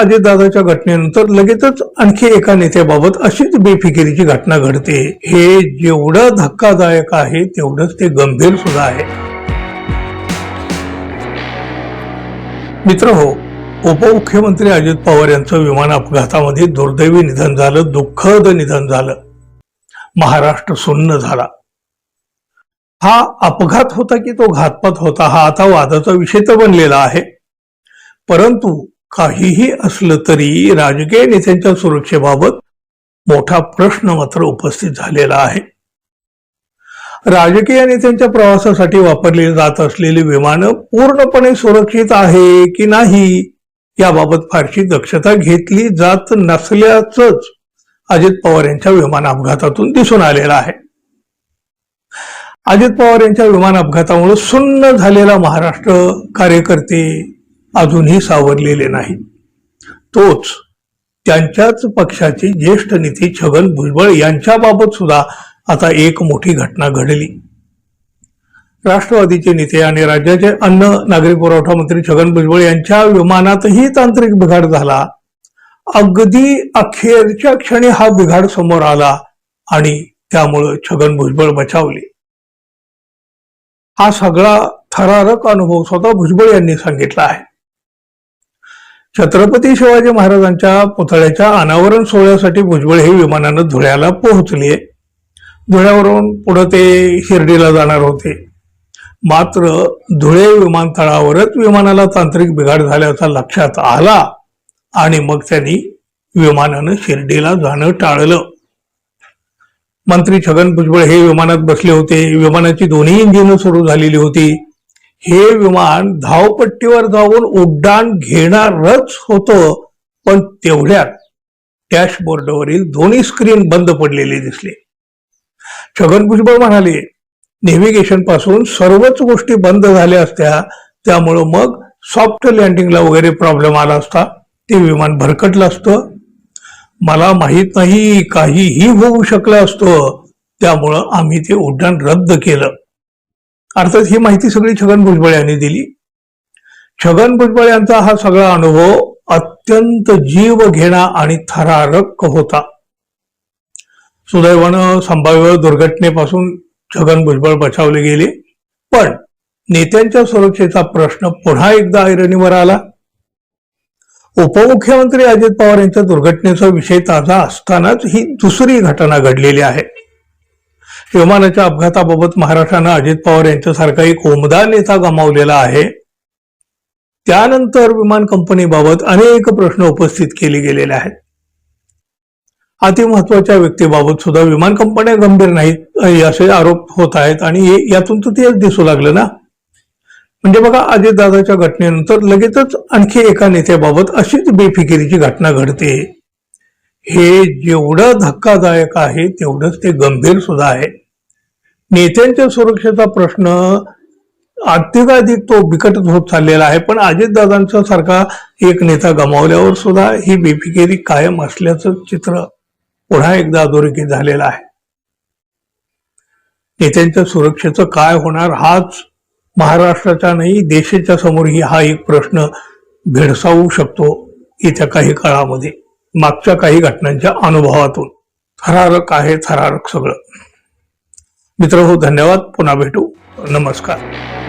अजितदादाच्या घटनेनंतर लगेचच आणखी एका नेत्याबाबत अशीच बेफिकिरीची घटना घडते. हे जेवढं धक्कादायक आहे तेवढंच ते गंभीर सुद्धा आहे. मित्र हो उपमुख्यमंत्री अजित पवार यांचं विमान अपघातामध्ये दुर्दैवी निधन झालं दुःखद निधन झालं. महाराष्ट्र सुन्न झाला. हा अपघात होता की तो घातपात होता हा आता वादाचा विषय तर बनलेला आहे. परंतु काहीही असलं तरी राजकीय नेत्यांच्या सुरक्षेबाबत मोठा प्रश्न मात्र उपस्थित झालेला आहे. राजकीय नेत्यांच्या प्रवासासाठी वापरली जात असलेली विमानं पूर्णपणे सुरक्षित आहे की नाही याबाबत फारशी दक्षता घेतली जात नसल्याचंच अजित पवार यांच्या विमान अपघातातून दिसून आलेलं आहे. अजित पवार यांच्या विमान अपघातामुळे सुन्न झालेला महाराष्ट्र कार्यकर्ते अजूनही सावरलेले नाही. तोच त्यांच्याच पक्षाचे ज्येष्ठ नेते छगन भुजबळ यांच्याबाबत सुद्धा आता एक मोठी घटना घडली. राष्ट्रवादीचे नेते आणि राज्याचे अन्न नागरी पुरवठा मंत्री छगन भुजबळ यांच्या विमानातही तांत्रिक बिघाड झाला. अगदी अखेरच्या क्षणी हा बिघाड समोर आला आणि त्यामुळं छगन भुजबळ बचावले. हा सगळा थरारक अनुभव स्वतः भुजबळ यांनी सांगितला आहे. छत्रपती शिवाजी महाराजांच्या पुतळ्याच्या अनावरण सोहळ्यासाठी भुजबळ हे विमानानं धुळ्याला पोहोचले धुळ्यावरून पुढे ते शिर्डीला जाणार होते. मात्र धुळे विमानतळावरच विमानाला तांत्रिक बिघाड झाल्याचा लक्षात आला आणि मग त्यांनी विमानानं शिर्डीला जाणं टाळलं. मंत्री छगन भुजबळ हे विमानात बसले होते. विमानाची दोन्ही इंजिन सुरू झालेली होती. हे विमान धावपट्टीवर जाऊन उड्डाण घेणारच होतं पण तेवढ्यात डॅशबोर्डवरील दोन्ही स्क्रीन बंद पडलेले दिसले. छगन भुजबळ म्हणाले नेव्हिगेशनपासून सर्वच गोष्टी बंद झाल्या असत्या त्यामुळं मग सॉफ्ट लँडिंगला वगैरे प्रॉब्लेम आला असता ते विमान भरकटलं असतं. मला माहीत नाही काहीही होऊ शकलं असतं त्यामुळं आम्ही ते उड्डाण रद्द केलं. अर्थात ही माहिती सगळी छगन भुजबळ यांनी दिली. छगन भुजबळ यांचा हा सगळा अनुभव अत्यंत जीव घेणा आणि थरारक होता. सुदैवानं संभाव्य दुर्घटनेपासून छगन भुजबळ बचावले गेले. पण नेत्यांच्या सुरक्षेचा प्रश्न पुन्हा एकदा ऐरणीवर आला. उपमुख्यमंत्री अजित पवार यांच्या दुर्घटनेचा विषय ताजा असतानाच ही दुसरी घटना घडलेली आहे. विमानाच्या अपघाताबाबत महाराष्ट्रानं अजित पवार यांच्यासारखा एक उमदार नेता गमावलेला आहे. त्यानंतर विमान कंपनीबाबत अनेक प्रश्न उपस्थित केले गेलेले आहेत. अतिमहत्वाच्या व्यक्तीबाबत सुद्धा विमान कंपन्या गंभीर नाहीत असे आरोप होत आहेत आणि यातून तर तेच दिसू लागलं ना? म्हणजे बघा अजितदादाच्या घटनेनंतर लगेचच आणखी एका नेत्याबाबत अशीच बेफिकिरीची घटना घडते. हे जेवढं धक्कादायक आहे तेवढंच ते गंभीर सुद्धा आहे. नेत्यांच्या सुरक्षेचा प्रश्न अधिकाधिक तो बिकटच होत चाललेला आहे. पण अजितदादांचा सारखा एक नेता गमावल्यावर सुद्धा ही बेफिकिरी कायम असल्याचं चित्र पुन्हा एकदा अधोरेखित झालेलं आहे. नेत्यांच्या सुरक्षेचं काय होणार हाच महाराष्ट्राच्या नाही देशाच्या समोरही हा एक प्रश्न भेडसावू शकतो येत्या काही काळामध्ये. मागच्या काही घटनांच्या अनुभवातून. थरारक आहे थरारक सगळं. मित्र हो धन्यवाद. पुन्हा भेटू. नमस्कार.